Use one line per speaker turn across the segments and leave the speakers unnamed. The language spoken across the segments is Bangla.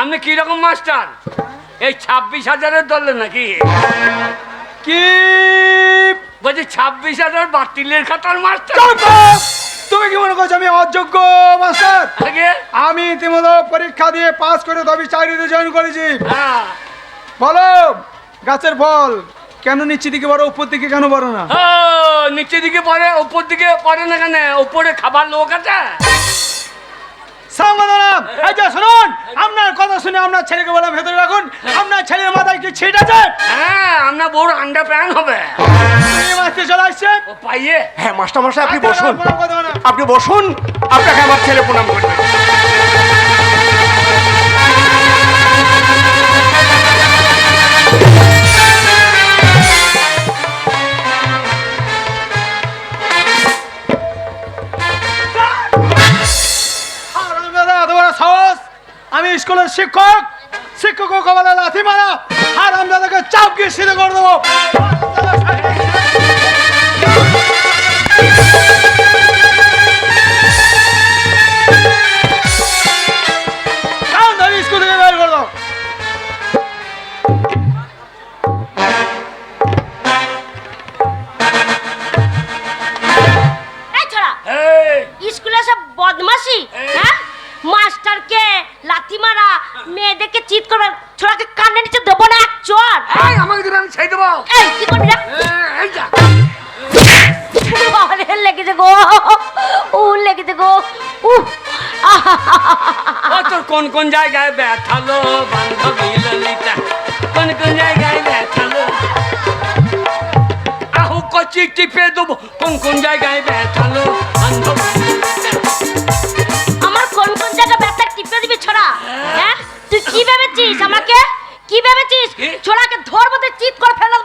আপনি কীরকম মাস্টার? এই ছাব্বিশ হাজারের ধরলেন নাকি?
কি?
বলছি ছাব্বিশ হাজার বাতিলের খাতার মাস্টার!
তুমি কি মনে করছ আমি অযোগ্য মাস্টার? আমি ইতিমধ্যে পরীক্ষা দিয়ে পাস করে তবে চাকরিতে জয়েন করেছি।
হ্যাঁ।
বলো গাছের ফল কেন নিচে দিকে বড় উপর দিকে কেন বড় না?
ও নিচের দিকে পড়ে উপর দিকে পড়ে না কেন? উপরে খাবার লোক আছে?
সাংবাদিক এই যে শুনুন আপনার কথা শুনে আপনার ছেলেকে বলে ভেতরে রাখুন আপনার ছেলের মাথায় কি ছিট আছে?
হ্যাঁ আপনার বউর আন্ডার প্যান হবে।
মাসতে চলে আসছে?
ও পাইয়ে।
হ্যাঁ মাস্টার মশাই আপনি
আচ্ছা,
বসুন। আপনি বসুন আপনাকে আমার ছেলে প্রণাম করবে।
মেয়েদেরকে চিৎ করবে ছোড়াকে কানে নিচে দেবো না এক চর।
এই আমাকে দিলে আমি ছেড়ে দেবো।
এই কি করবি রে?
এই, যা।
আরে লেগেছে গো। উ লেগেছে গো।
ও তোর কোন কোন জায়গায় ব্যথালো বান্ধবী ললিতা? কোন কোন জায়গায় ব্যথালো আহু কচি টিপে দেবো। কোন কোন জায়গায় ব্যথালো বান্ধবী
কি ভেবেছিস আমাকে? কি ভেবেছিস? ছোড়াকে ধরবো চিৎ করে ফেলে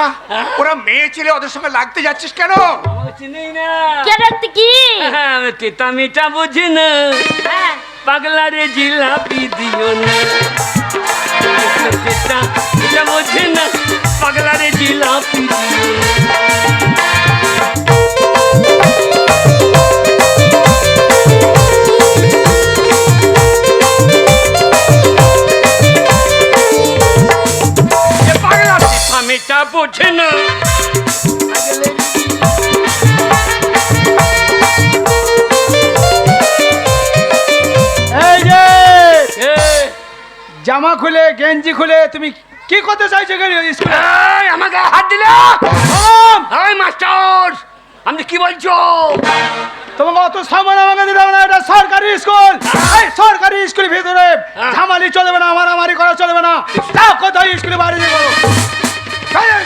বাবা ওরা মেয়ে ছেলে ওদের সঙ্গে লাগতে যাচ্ছিস কেন?
না।
কে?
হ্যাঁ, আমি তিতা মিঠা বুঝি না।
হ্যাঁ।
পাগলা রে জিলাপি দিও না। তিতা মিঠা বুঝি না। পাগলা রে জিলাপি দিও না। বুঝি না
জামা খুলে গেঞ্জি খুলে তুমি কি করতে চাইছো
আমাকে হাত দিলে! মাস্টার আপনি কি বলছো?
তোমাকে অত সামান আমাকে দিতে হবে না এটা সরকারি স্কুল। এই সরকারি স্কুলের ভিতরে
হ্যাঁ।
ঝামালি চলবে না আমার মারামারি করা চলবে না। কোথায় স্কুলে বাড়ি দিয়ে করো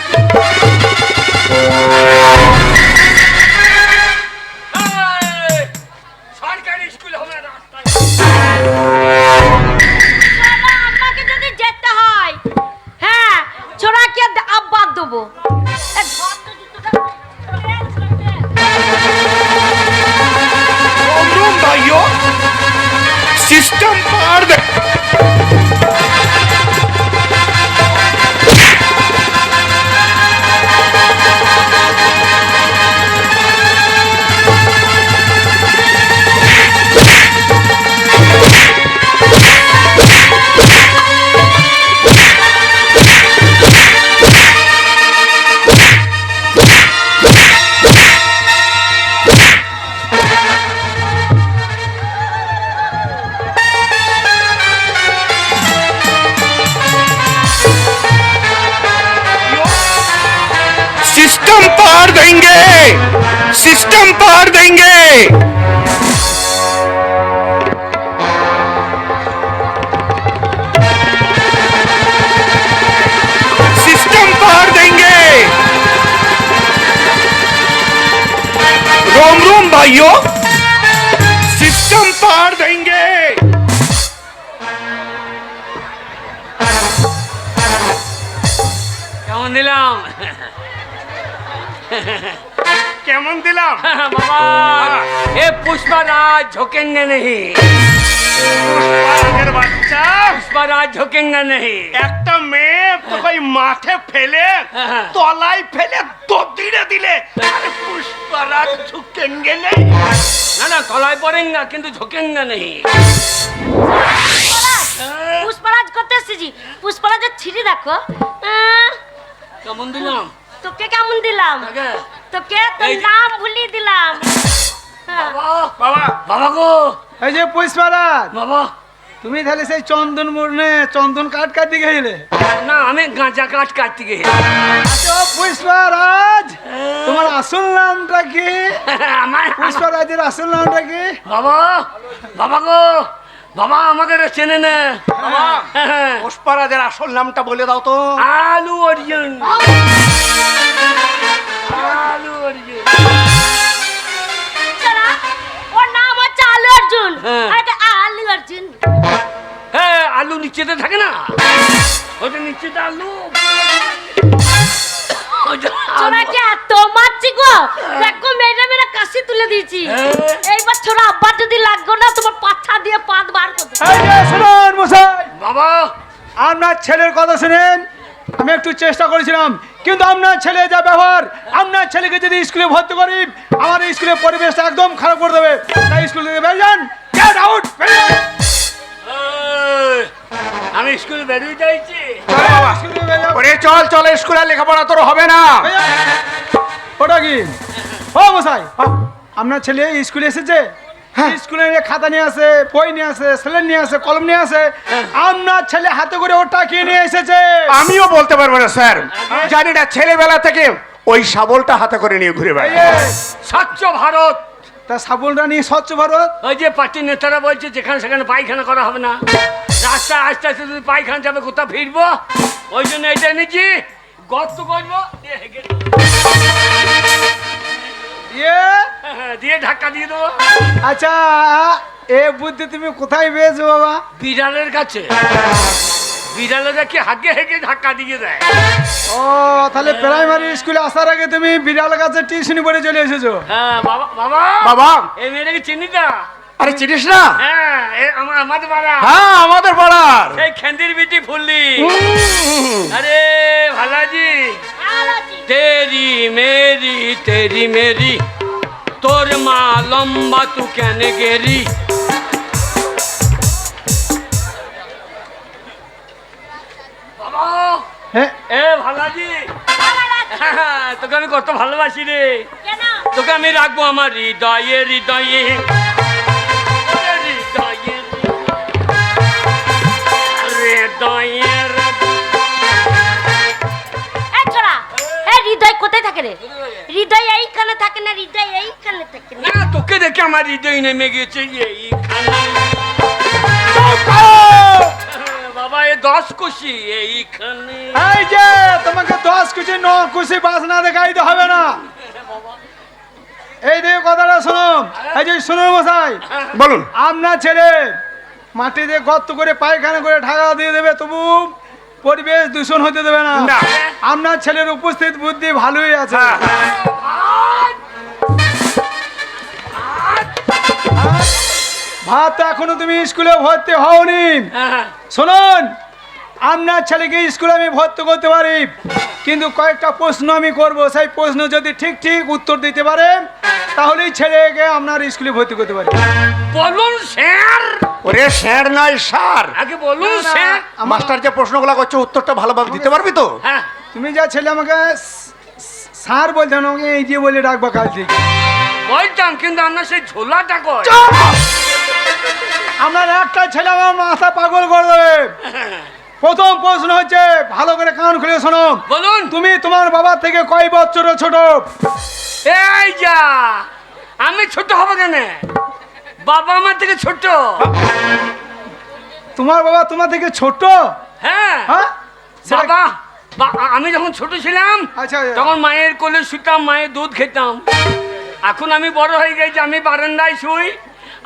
देंगे। सिस्टम पार देंगे। सिस्टम पार देंगे। रोम रोम भाइयों। কেমন দিলাম?
বাবা। এ পুষ্পারাজ ঝোকেঙ্গে নেই
বাঘের বাচ্চা।
পুষ্পারাজ ঝোকেঙ্গে নেই
একটা মেয়ে তোকে মাঠে ফেলে
হ্যাঁ।
তলায় ফেলে দদিরে দিলে। আরে পুষ্পারাজ ঝুঁকেঙ্গে নেই।
না না তলায় পড়েঙ্গা কিন্তু ঝোকেঙ্গা নেই
পুষ্পরাজ করতে এসেছি। পুষ্পরাজের ছিঁড়ি দেখো।
কেমন দিলাম?
তোকে কেমন দিলাম? তোকে? তোর নাম ভুলিয়ে দিলাম। হ্যাঁ।
বাবা
বাবা গো।
এই যে পুষ্পারাজ।
বাবা।
তুমি তাহলে সেই চন্দন মুড়নে চন্দন কাঠ কাটতে গেছিলে?
না আমি গাঁজা কাঠ কাটতে গেছি।
আচ্ছা পুষ্পারাজ তোমার আসল নামটা কি?
আমার
পুষ্পারাজের আসল নামটা কি?
বাবা বাবা গো। বাবা আমাকে চেনে না।
পুষ্পারাজের আসল নামটা বলে দাও তো।
আলু অর্জুন। আলু অর্জুন।
ওর নাম হচ্ছে আলু অর্জুন।
হ্যাঁ।
আলু অর্জুন।
হ্যাঁ আলু নিচেতে থাকে না? ওটা নিচেতে আলু। ওটা
এত মারছি গো। দেখো মেরে মেরে কাশি তুলে দিয়েছি।
হ্যাঁ।
এইবার ছোড়া আব্বার যদি লাগতো না তোমার পাছা দিয়ে পাত বার করতে
শুনুন মশাই।
বাবা।
আপনার ছেলের কথা শুনেন। আমি একটু চেষ্টা করেছিলাম কিন্তু আপনার ছেলে যা ব্যবহার আপনার ছেলেকে যদি স্কুলে ভর্তি করি আমার এই স্কুলের পরিবেশটা একদম খারাপ করে দেবে। তাই স্কুল থেকে বেরিয়ে যান। গেট আউট
আমি স্কুলে বেরিয়ে যাইছি।
চল ওরে চল চল স্কুলে লেখাপড়া তোর হবে না।
ওটা কি? ও মশাই আপনার ছেলে স্কুলে এসেছে? স্কুলে নিয়ে খাতা নিয়ে আসে বই নিয়ে আসে স্লেট নিয়ে আসে কলম নিয়ে আসে। আপনার ছেলে হাতে করে ওটা কি নিয়ে এসেছে?
আমিও বলতে পারব না স্যার। জানি না ছেলেবেলা থেকে ওই শাবলটা হাতে করে নিয়ে ঘুরে বেড়ায়।
স্বচ্ছ ভারত।
তা সাবুনটা নিয়ে স্বচ্ছ ভারত?
ওই যে পার্টির নেতারা বলছে যেখানে সেখানে পায়খানা করা হবে না। রাস্তা আস্তে আস্তে যদি পায়খানা যাবে কোথাও ফিরবো? ওই জন্য এটা এনেছি। গর্ত করব দিয়ে দিয়ে ধাক্কা দিয়ে দেবো।
আচ্ছা এ বুদ্ধি তুমি কোথায় পেয়েছ বাবা?
বিড়ালের কাছে। বিড়ালেরা কি হাগে হেগে ধাক্কা দিয়ে দেয়।
ও তাহলে প্রাইমারি স্কুলে আসার আগে তুমি বিড়াল কাছে টিউশনি পড়ে চলে এসেছ।
হ্যাঁ বাবা বাবা।
বাবা।
এই মেয়েটাকে চিনি না?
আরে চিনিস না?
হ্যাঁ এ আমার আমাদের পাড়া।
হ্যাঁ আমাদের পাড়ার।
সেই খেন্দির বিটি ফুললি। আরে ভালাজি। তেরি মেরি তেরি মেরি তোর মা লম্বা তু কেন গেরি?
হ্যাঁ
এ। ভালাজি। তোকে আমি কত ভালোবাসি রে।
কেন?
তোকে আমি রাখব আমার হৃদয়ে হৃদয়ে।
এই হৃদয় কোথায় থাকে রে? হৃদয় এইখানে থাকে না হৃদয় এইখানে থাকে না?
না তোকে দেখে আমার হৃদয় নেমে গেছে বাবা এ দশ খুশি এইখানে।
এই যে তোমাকে দশ ন বাসনা দেখাইতে হবে না। এই কথাটা শোনো এই যে শুনুন মশাই
বলুন।
আপনার ছেলে মাটিতে গর্ত করে পায়খানা করে ঢাকা দিয়ে দেবে তবু পরিবেশ দূষণ হতে দেবে না। আপনার ছেলের উপস্থিত বুদ্ধি ভালোই আছে।
হ্যাঁ,
ভাত তো এখনও তুমি স্কুলে ভর্তি হওনি।
হ্যাঁ,
শুনুন আপনার ছেলেকে স্কুলে আমি ভর্তি করতে পারি কিন্তু কয়েকটা প্রশ্ন আমি করব। সেই প্রশ্ন যদি ঠিক ঠিক উত্তর দিতে পারে তাহলেই ছেলেকে আপনার স্কুলে ভর্তি করতে পারি।
বলুন স্যার।
ওরে স্যার নয় স্যার।
আগে বলুন স্যার।
মাস্টার যে প্রশ্নগুলো করছে উত্তরটা ভালোভাবে দিতে পারবি তো?
হ্যাঁ।
তুমি যা ছেলে আমাকে স্যার বলছো না আমাকে এই যে বলে ডাকবা কাল থেকে।
বলতাম কিন্তু আপনার সেই ঝোলাটা কর
আপনার একটা ছেলে আমার মাথা পাগল করে দেবে। প্রথম প্রশ্ন হচ্ছে ভালো করে কান খুলে শোনো।
বলুন।
তুমি তোমার বাবার থেকে কয় বছর ছোট?
এই যা আমি ছোট হব কেন? বাবা আমার থেকে ছোট।
তোমার বাবা তোমার থেকে ছোট?
হ্যাঁ।
হ্যাঁ?
বাবা আমি যখন ছোট ছিলাম
আচ্ছা
তখন মায়ের কোলে শুতাম মায়ের দুধ খেতাম। এখন আমি বড় হয়ে গেছি আমি বারান্দায় শুই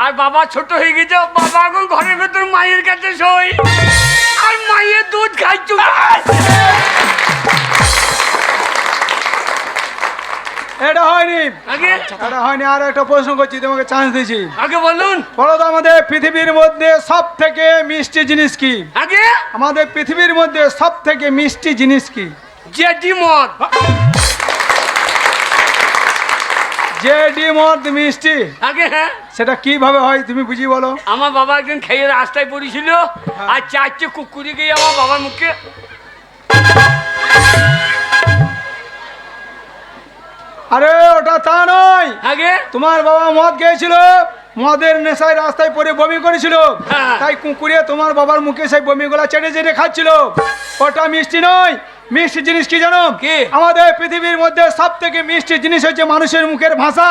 আর বাবা ছোট হয়ে গেছে বাবা এখন ঘরের ভেতর মায়ের কাছে শুই। আর মায়ের দুধ খাইছু।
এটা হয়নি।
আগে?
এটা হয়নি আর একটা প্রশ্ন করছি তোমাকে চান্স দিছি।
আগে বলুন।
বলো তো আমাদের পৃথিবীর মধ্যে সব থেকে মিষ্টি জিনিস কি?
আগে?
আমাদের পৃথিবীর মধ্যে সব থেকে মিষ্টি জিনিস কি?
জেটি মদ
যে ডিমদ মিষ্টি
আগে হ্যাঁ।
সেটা কীভাবে হয় তুমি বুঝি বলো?
আমার বাবা একদিন খেয়ে রাস্তায় পড়েছিল আর চারটে কুকুরি গিয়ে আমার বাবার মুখে।
আরে ওটা তা নয়।
আগে?
তোমার বাবা মদ খেয়েছিল মদের নেশায় রাস্তায় পরে বমি করেছিল।
হ্যাঁ।
তাই কুকুরে তোমার বাবার মুখে সেই বমিগুলা চেটে চেটে খাচ্ছিল। ওটা মিষ্টি নয় মিষ্টি জিনিস কি জানো?
কি?
আমাদের পৃথিবীর মধ্যে সব থেকে মিষ্টি জিনিস হচ্ছে মানুষের মুখের ভাষা।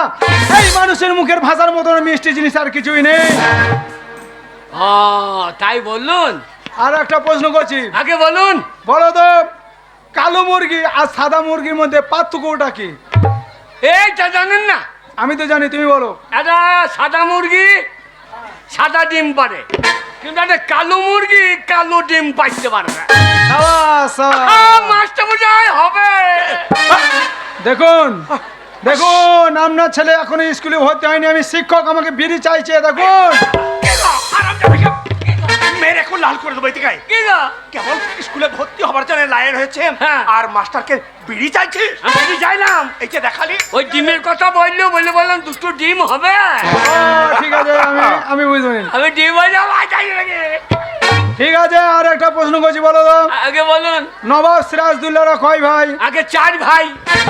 এই মানুষের মুখের ভাষার মতন মিষ্টি জিনিস আর কিছুই নেই।
ও তাই বলুন।
আর একটা প্রশ্ন করছি।
আগে বলুন।
বলো তো কালো মুরগি আর সাদা মুরগির মধ্যে পার্থক্যটা কি?
এইটা জানেন না।
আমি তো জানি তুমি বলো।
একটা সাদা মুরগি সাদা ডিম পারে। কিন্তু একটা কালো মুরগি কালো ডিম পাইতে পারবে। মশাই হবে।
দেখুন দেখুন আপনার ছেলে এখন স্কুলে ভর্তি হয়নি আমি শিক্ষক আমাকে বিড়ি চাইছে দেখুন।
মেয়ের এখন লাল করে দেবো এদিকে
কি গো?
কেমন স্কুলে ভর্তি হবার জন্য লাইন হয়েছে।
হ্যাঁ।
আর মাস্টারকে বিড়ি চাইছিস?
আমি যদি চাইলাম।
এই যে দেখালি।
ওই ডিমের কথা বলল বলে বললাম দুটো ডিম হবে।
ও, ঠিক আছে আমি আমি বুঝতে পারি
আমি ডিম হয়ে যাব চাই নাকি
ঠিক আছে আর একটা প্রশ্ন করছি বলো তো।
আগে বলুন।
নবাব সিরাজদুল্লাহরা কয় ভাই?
আগে চার ভাই।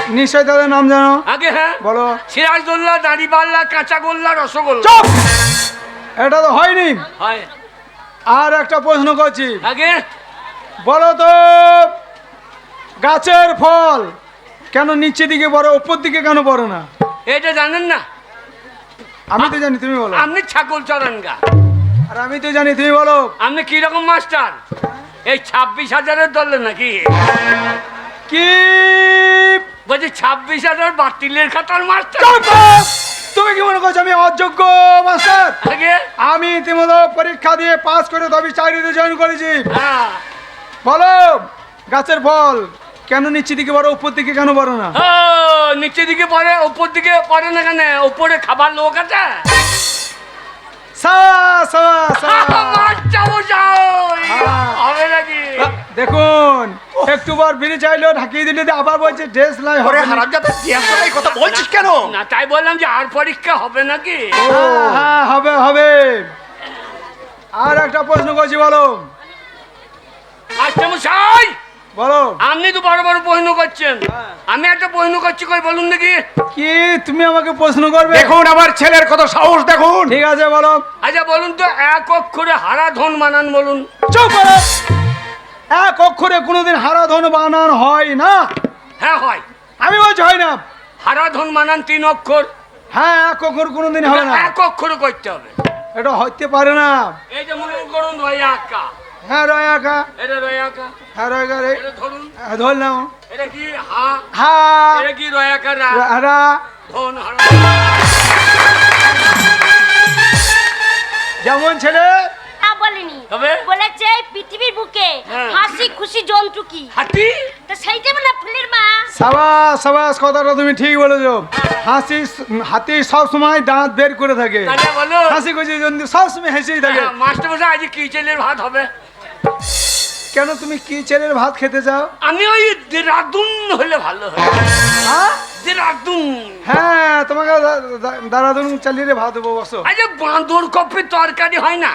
নিশ্চয় তাদের নাম জানো।
আগে হ্যাঁ।
বলো।
সিরাজদোল্লা দাঁড়িপাল্লা কাঁচাগোল্লা রসগোল্লা।
চুপ! এটা তো হয়নি।
হয়।
আর একটা প্রশ্ন করছি।
আগে।
বলো তো গাছের ফল কেন নিচের দিকে বড় উপর দিকে কেন বড় না?
এটা জানেন না?
আমি তো জানি তুমি বলো।
আপনি ছাগল চড়ান গা
আর আমি তো জানি তুমি বলো।
আপনি কি রকম মাস্টার? এই ছাব্বিশ হাজারের দলে নাকি?
কি?
বলছি ছাব্বিশ হাজার বাতিলের খাতার মাস্টার!
তুমি কি মনে করছ আমি অযোগ্য মাস্টার?
আগে
আমি ইতিমধ্যে পরীক্ষা দিয়ে পাস করে তবে চাকরিতে জয়েন করেছি।
হ্যাঁ।
বলো গাছের ফল কেন নিচে দিকে বড় উপর দিকে কেন বড় না?
ও নিচের দিকে পড়ে উপর দিকে পড়ে না কেন? উপরে খাবার লোক আছে?
সা, সা, সা।
মশাই
হ্যাঁ।
হবে নাকি?
দেখুন একটু বার বিড়ি চাইলো ঢাকিয়ে দিলে আবার বলছে ড্রেস হবে না।
হারামজাদা দিয়া কথা বলছিস কেন?
না তাই বললাম যে আর পরীক্ষা হবে নাকি?
হ্যাঁ, হ্যাঁ হবে হবে। আর একটা প্রশ্ন করছি বলো।
মাস্টার মশাই!
বলো।
আপনি তো বড় বড় প্রশ্ন করছেন। আমি একটা প্রশ্ন করছি কই বলুন দেখি।
কি? তুমি আমাকে প্রশ্ন করবে?
দেখুন আমার ছেলের কত সাহস দেখুন।
ঠিক আছে বলো।
আচ্ছা বলুন তো এক অক্ষরে হারা ধন মানান বলুন।
চুপ করো। এক অক্ষরে কোনোদিন হারাধন বানান হয় না।
হ্যাঁ হয়।
আমি বলছি হয় না।
হারাধন বানান তিন অক্ষর।
হ্যাঁ এক অক্ষর কোনোদিন হবে না।
এক অক্ষরে করতে হবে।
এটা হইতে পারে না।
এই যে মনে করুন রয়া আঁকা।
হ্যাঁ রয়
এটা রয়া আঁকা।
হ্যাঁ রয়
এটা ধরুন।
হ্যাঁ, ধরলাম
এটা কি হা?
হ্যাঁ
এটা কি রয়া আঁকা রা?
হারা
ধন হারা
যেমন ছেলে
তবে?
বলেছে এই পৃথিবীর বুকে
হ্যাঁ।
হাসি খুশি জন্তু কি?
হাতি
তো সেইটা মানে ফুলের মা।
সাবাস সাবাস কথাটা তুমি ঠিক বলেছ। হাসি হাতি সব সময় দাঁত বের করে থাকে।
তাহলে বলো।
হাসি খুশি জন্তু সব সময় হেসেই থাকে।
হ্যাঁ, মাস্টার মশাই আজ কি ছেলের ভাত হবে?
কেন তুমি কি চেলের ভাত খেতে চাও?
আমি ওই দেরাদুন হলে ভালো হয়।
হ্যাঁ?
দেরাদুন।
হ্যাঁ তোমাকে দাঁড়াদুন চালিয়ে ভাত দেবো বসো।
আজ বাঁদর কপি তরকারি হয় না।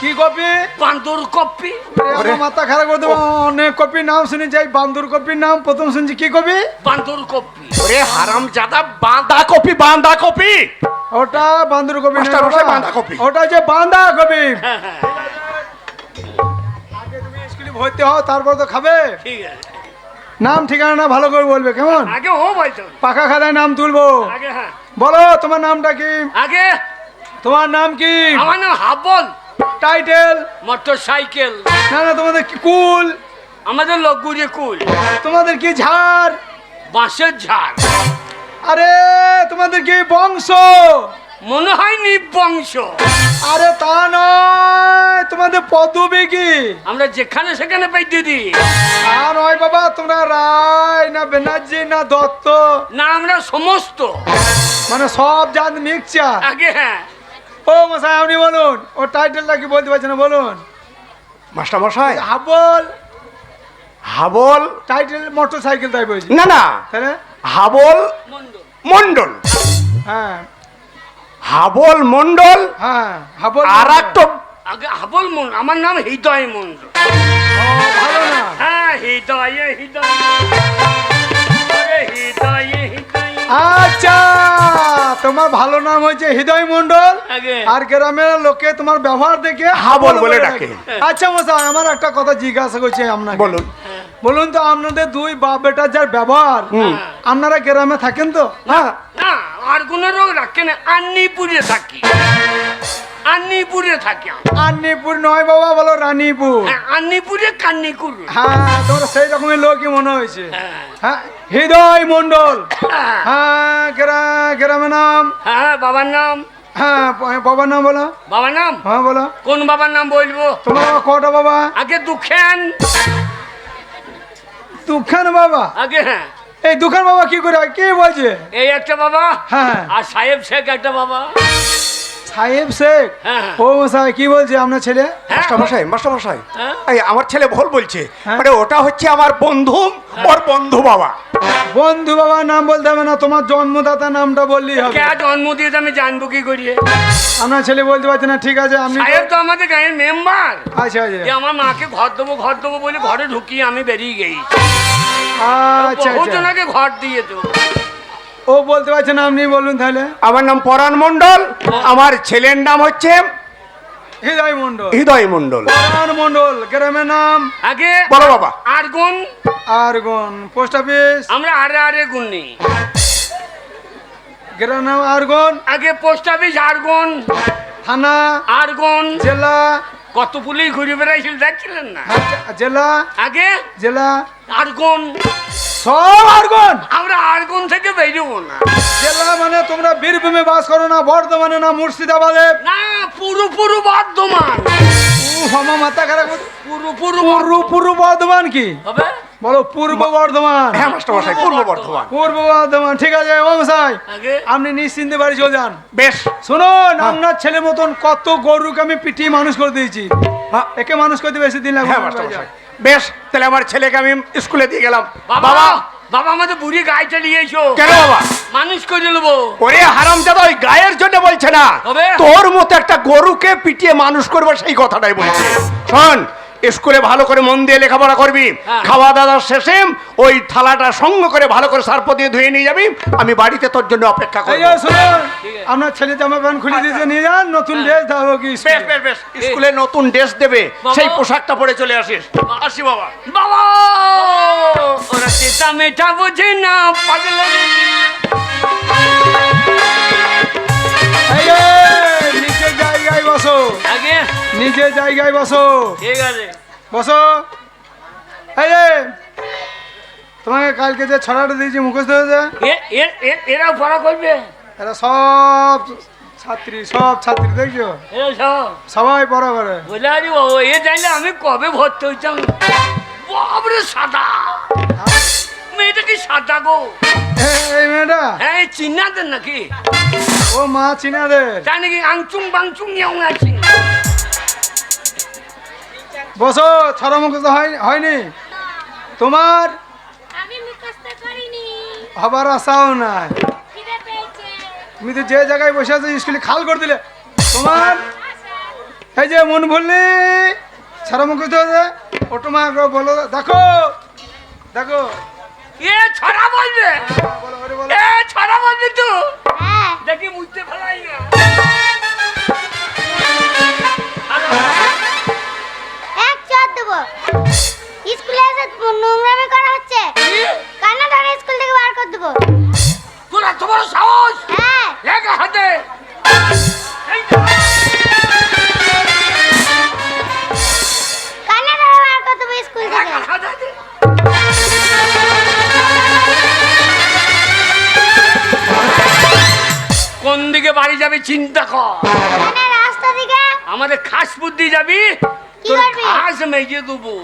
কি কপি?
বাঁদর কপি।
মাথা খারাপ করে দেবো। অনেক কপির নাম শুনে যাই বান্দুর কপির নাম প্রথম শুনছি কি কপি?
বাঁদর কপি।
ওরে হারামজাদা বাঁধা কপি বাঁধা কপি।
ওটা বান্দুর কপি বাবা।
বাঁধাকপি।
ওটা যে বান্দা কপি।
হ্যাঁ হ্যাঁ।
আগে তুমি স্কুলে ভর্তি হও তারপর তো খাবে।
ঠিক আছে।
নাম ঠিকানা ভালো করে বলবে কেমন?
আগে ও বলতো।
পাকা খাতায় নাম তুলবো।
আগে হ্যাঁ।
বলো তোমার নামটা কি?
আগে।
তোমার নাম কি?
আমার নাম হাবল।
টাইটেল।
মোটর সাইকেল
না না তোমাদের কি কুল?
আমাদের লগুড়ে কুল।
তোমাদের কি ঝাড়?
বাঁশের ঝাড়।
আরে তোমাদের কি বংশ?
মনে হয় নিবংশ।
আরে তা নয় তোমাদের পদবী কি
আমরা যেখানে সেখানে পাই দিদি।
তা নয় বাবা তোমরা রায় না ব্যানার্জি না দত্ত।
না আমরা সমস্ত।
মানে সব জাত মিক্সচার।
আগে হ্যাঁ।
ও মশাই আপনি বলুন ও টাইটেলটা কি বলতে পারছেন না বলুন।
মাস্টার মশাই
হাবল।
হাবল?
টাইটেল মোটর সাইকেল তাই বলছি
না। না হাবল
মন্ডল
মন্ডল
হ্যাঁ।
হাবল মন্ডল
হ্যাঁ হাবল
আর একটা
আগে হাবল মন আমার নাম হৃদয় মন্ডল হ্যাঁ হৃদয়ে হৃদয়। হৃদয়ে হৃদয়
আচ্ছা তোমার ভালো নাম হয়েছে হৃদয় মন্ডল আর গ্রামের লোকে তোমার ব্যবহার দেখে
হাবল বলে ডাকে।
আচ্ছা মশাই আমার একটা কথা জিজ্ঞাসা করছি আপনাকে।
বলুন।
বলুন তো আপনাদের দুই বাপ বেটার যার ব্যবহার আপনারা গ্রামে থাকেন তো?
হ্যাঁ।
না আর কোনো রোগ রাখে না। আন্নিপুরে থাকি। আন্নিপুরে থাকি।
আন্নিপুর নয় বাবা বলো রানীপুর।
হ্যাঁ আন্নিপুরে কান্নিকুর।
হ্যাঁ তোমার সেই রকমের লোকই মনে হয়েছে।
হ্যাঁ।
হ্যাঁ হৃদয় মন্ডল
হ্যাঁ,
গ্রা- গ্রামের নাম?
হ্যাঁ বাবার নাম?
হ্যাঁ বাবার নাম বলো।
বাবার নাম?
হ্যাঁ বলো।
কোন বাবার নাম বলব?
তোমার কটা বাবা?
আগে দুঃখেন।
দুখান বাবা?
আগে হ্যাঁ।
এই দুখান বাবা কি করে কি বলছে?
এই একটা বাবা?
হ্যাঁ।
আর সাহেব শেখ একটা বাবা।
সাহেব শেখ।
হ্যাঁ
ও মশাই কি বলছে আপনার ছেলে?
হ্যাঁ।
মাস্টার মশাই মাস্টার মশাই
হ্যাঁ?
এই আমার ছেলে ভুল বলছে
হ্যাঁ?
মানে ওটা হচ্ছে আমার বন্ধু ওর বন্ধু বাবা।
বন্ধু বাবার নাম বলতে হবে না তোমার জন্মদাতা নামটা বললেই হবে।
কে জন্ম দিয়েছে আমি জানব কি করিয়ে?
আপনার ছেলে বলতে পারছে না ঠিক আছে আপনি
সাহেব তো আমাদের গায়ের মেম্বার।
আচ্ছা আচ্ছা।
যে আমার মাকে ঘর দেবো ঘর দেবো বলে ঘরে ঢুকিয়ে আমি বেরিয়ে গেছি।
আচ্ছা আচ্ছা।
ঘর দিয়ে তো
ও বলতে পারছে না আপনি বলুন তাহলে।
আমার নাম পরাণ মন্ডল আমার ছেলের নাম হচ্ছে
হৃদয় মন্ডল
হৃদয় মন্ডল
পরাণ মন্ডল গ্রামের নাম?
আগে
বলো বাবা।
আর গুণ
আর পোস্ট অফিস?
আমরা আরে আরে গুণ নেই।
গ্রামের নাম আরগন?
আগে পোস্ট অফিস আর গুণ
থানা?
আর গুণ
জেলা?
কত পুলিশ ঘুরে বেড়াইছিল দেখছিলেন না?
হ্যাঁ, জেলা?
আগে
জেলা?
আর গুণ
সব আরগন।
আমরা আর থেকে বেরোবো না।
জেলা মানে তোমরা বীরভূমে বাস করো না বর্ধমানে না মুর্শিদাবাদে?
না পুরো পুরো বর্ধমান।
আমার মাথা খারাপ।
পুরো পুরো
পূর্ব পূর্ব বর্ধমান কি?
হবে?
বলো পূর্ব বর্ধমান।
হ্যাঁ মাস্টার মশাই পূর্ব বর্ধমান।
পূর্ব বর্ধমান ঠিক আছে ও মশাই। আপনি নিশ্চিন্তে বাড়ি চলে যান।
বেশ।
শুনুন আপনার ছেলে মতন কত গরুকে আমি পিটিয়ে মানুষ করে দিয়েছি।
হ্যাঁ।
একে মানুষ করতে বেশি দিন লাগবে
হ্যাঁ বেশ তাহলে আমার ছেলেকে আমি স্কুলে দিয়ে গেলাম।
বাবা বাবা! আমাদের বুড়ি গায়ে চালিয়ে এসো
কেন বাবা?
মানুষ করে নেব।
ওরে হারাম দাদা ওই গায়ের জন্য বলছে না? তোর মতো একটা গরুকে পিটিয়ে মানুষ করব সেই কথাটাই বলছে। শোন স্কুলে ভালো করে মন দিয়ে লেখাপড়া করবি।
হ্যাঁ।
খাওয়া দাওয়ার শেষে ওই থালাটা সঙ্গ করে ভালো করে সার্প দিয়ে ধুয়ে নিয়ে যাবি। আমি বাড়িতে তোর জন্য অপেক্ষা
আছে।
আপনার ছেলে জামা প্যান্ট খুলে দিয়েছে নিয়ে যান নতুন ড্রেস দাও কি
বেশ বেশ বেশ। স্কুলে নতুন ড্রেস দেবে সেই পোশাকটা পরে চলে আসিস। আসি বাবা।
বাবা! ওরা চেতা মেটা বোঝে না পাগল?
নিচে জায়গায় বসো।
ঠিক আছে।
বসো। এই তোমাকে কালকে যে ছড়াটা দিয়েছি মুখস্থ হয়েছে?
এ- এ- এ- এরাও পড়া করবে?
এরা সব ছাত্রী সব ছাত্রী দেখছ? সবাই পড়া করে।
আরে বাবা এ জানলে আমি কবে ভর্তি হইতাম? বাবরে সাদা। মেয়েটা কি সাদা গো?
এই মেয়েটা?
হ্যাঁ চিন্নাদের নাকি?
ও মা চিনাদের।
তাই নাকি আংচুং বাংচুং নিয়েও আছি
বসো ছড়া মুখস্থ হয় হয়নি। তোমার হবার আশাও নাই। তুমি তো যে জায়গায় বসে আছো স্কুলে খাল করে দিলে। তোমার এই যে মন ভুললি ছাড়া মুখস্থ হয়েছে। ও তোমাকে বলো দেখো দেখো।
এ ছড়া বলবে?
হ্যাঁ, বলো ওরে বলো।
এ ছড়া বলবি তো?
হ্যাঁ।
দেখি মুছতে ফেলাই না।
স্কুলে এসে নোংরামি করা হচ্ছে। কান্না ধরে স্কুল থেকে বার করে দেবো।
তোর বড় সাহস?
হ্যাঁ।
এক হাতে।
কান্না ধরে বার করে দেবো স্কুল থেকে।
কোন দিকে বাড়ি যাবে চিন্তা কর।
রাস্তা দিকে।
আমাদের খাস বুদ্ধি যাবি তোর? ঘাস মেজে দেবো।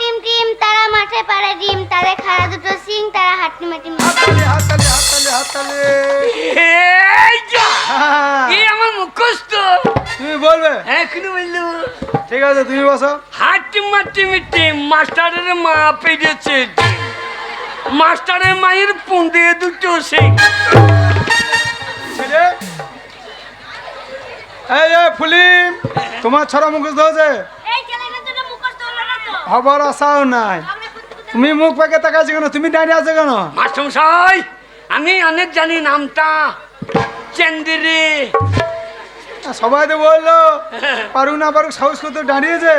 টিম টিম তারা মাঠে পাড়ে ডিম তারে খাড়া দুটো সিং তারা হাট্টিমা টিম।
হাততালি হাততালি হাততালি হাততালি
এই আমার মুখস্থ।
তুমি বলবে?
এখনও বলল
ঠিক আছে তুমি বসো।
হাট্টি মাটি মিটি মাস্টারের মা পেরেছে মাস্টারের মায়ের পুঁদে দুটো সে
এই যে ফুলিম তোমার ছড়া
না তো।
হবার আশাও নাই। তুমি মুখ পেকে তাকাচ্ছ কেন? তুমি দাঁড়িয়ে আছো কেন?
মাস্টারমশাই আমি অনেক জানি নামটা। চেন্দিরি।
সবাই তো বলল পারুক না পারুক সাহস করতে দাঁড়িয়েছে?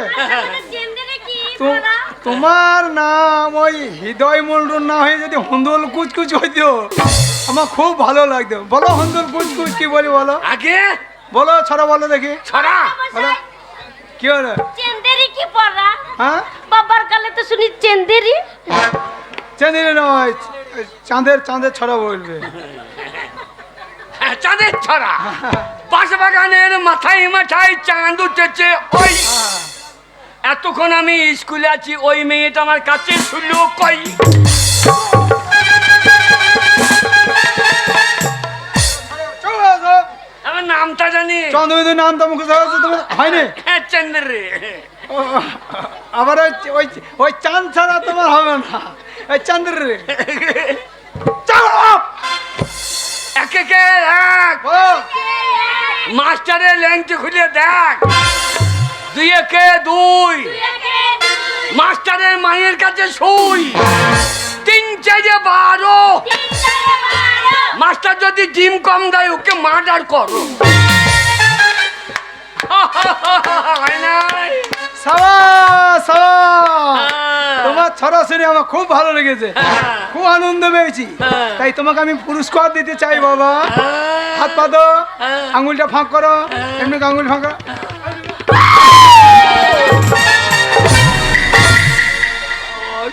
তোমার নাম ওই হৃদয় মন্ডল না হয়ে যদি হন্দুল কুচকুচ হইতো আমার খুব ভালো লাগতো। বলো হন্দুল কুচকুচ কি বলি বলো?
আগে?
বলো ছড়া বলো দেখি।
ছড়া?
বলো। কি হলো?
চেন্দেরি কি পড়া?
হ্যাঁ?
বাবার কালে তো শুনি চেন্দেরি।
চাঁদের নয় চাঁদের চাঁদের ছড়া বলবে।
হ্যাঁ, চাঁদের ছড়া। বাঁশবাগানের মাথায় মাথায় চাঁদ উঠেছে ওই। এতক্ষণ আমি স্কুলে আছি ওই মেয়েটা আমার কাছে শুনলো কই। আমার নামটা জানি?
চন্দ্রবিন্দুর নাম তো মুখে হয়নি?
হ্যাঁ চন্দ্রে
আবার ওই ওই ওই চাঁদ ছাড়া তোমার হবে না। ওই চন্দ্র রে
একে কে এক মাস্টারের ল্যাংটি খুলে দেখ। দুই। একে দুই। মাস্টারের মায়ের কাছে শুই। তিন চারে বারো। মাস্টার যদি ডিম কম দেয় ওকে মার্ডার করো। হয়।
তোমার ছড়া শুনে আমার খুব ভালো লেগেছে।
হ্যাঁ।
খুব আনন্দ পেয়েছি।
হ্যাঁ।
তাই তোমাকে আমি পুরস্কার দিতে চাই বাবা। হাত পাতো
হ্যাঁ।
আঙুলটা ফাঁক করো। এমনি আঙুল ফাঁক। করো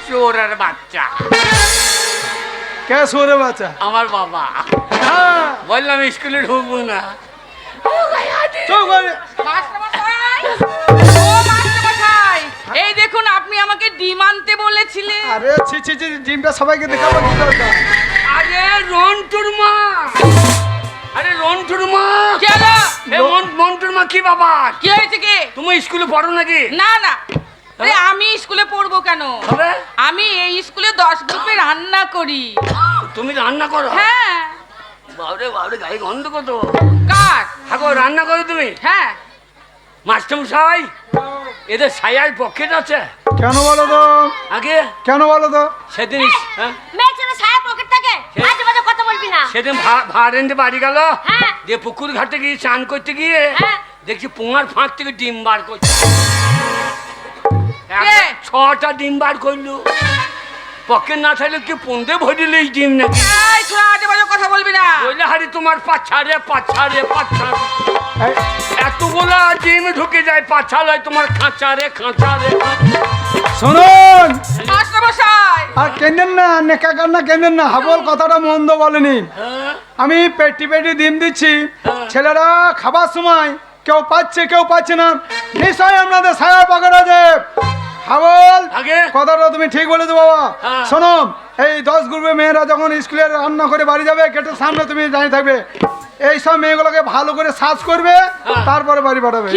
চোরের বাচ্চা।
কে সোরে বাচ্চা?
আমার বাবা।
হ্যাঁ।
বললাম স্কুলে ঢুকবো না!
এই দেখুন আপনি আমাকে ডিম আনতে বলেছিলেন।
আরে ছি ছি ছি ডিমটা সবাইকে দেখাবো কি দরকার?
আরে রন্টুর মা। আরে রন্টুর মা
কি হলো?
এ মন্টুর মা কি বাবা
কি হয়েছে কি?
তুমি স্কুলে পড়ো নাকি?
না না। আরে আমি স্কুলে পড়ব কেন? আমি এই স্কুলে দশ গ্রুপে রান্না করি।
তুমি রান্না করো?
হ্যাঁ।
বাবরে বাবরে গায়ে গন্ধ কত?
কার?
থাকো রান্না করো তুমি?
হ্যাঁ।
মাস্টার মশাই এদের সায়ার পকেট আছে।
কেন বলো তো?
আগে?
কেন বলো তো?
সেদিন হ্যাঁ,
মেয়ে ছেলে ছায়া পকেট থাকে আজে বলবি না?
সেদিন ভাড়েন্টে বাড়ি গেল।
হ্যাঁ।
দিয়ে পুকুর ঘাটে গিয়ে চান করতে গিয়ে
হ্যাঁ।
দেখছি পুঙার ফাঁক থেকে ডিম বার করছে। ছটা ডিম বার করল। পকেট না থাকলে কি পুঁদে ভরিলে এই ডিম নাকি?
কথা বলবি না।
বললে হারি তোমার পাচ্ছা রে পাচ্ছা রে পাচ্ছা
এই,
এতগুলা ডিম ঢুকে যায় পাচ্ছা লয় তোমার খাঁচা রে খাঁচা রে
শুনুন।
মাস্টারমশাই।
আর কেন্দেন না নেকা কান্না কেন্দেন না হাবল কথাটা মন্দ বলেনি? আমি পেটি পেটি ডিম দিচ্ছি ছেলেরা খাবার সময় কেউ পাচ্ছে কেউ পাচ্ছে না। নিশ্চয়ই আপনাদের সায়ার পকেট আছে। হাবল কথাটা তুমি ঠিক বলেছ বাবা।
হ্যাঁ।
শোনো এই দশ গ্রুপে মেয়েরা যখন স্কুলে রান্না করে বাড়ি যাবে গেটের সামনে তুমি দাঁড়িয়ে থাকবে। এই সব মেয়েগুলোকে ভালো করে সার্চ করবে
হ্যাঁ।
তারপরে বাড়ি পাঠাবে।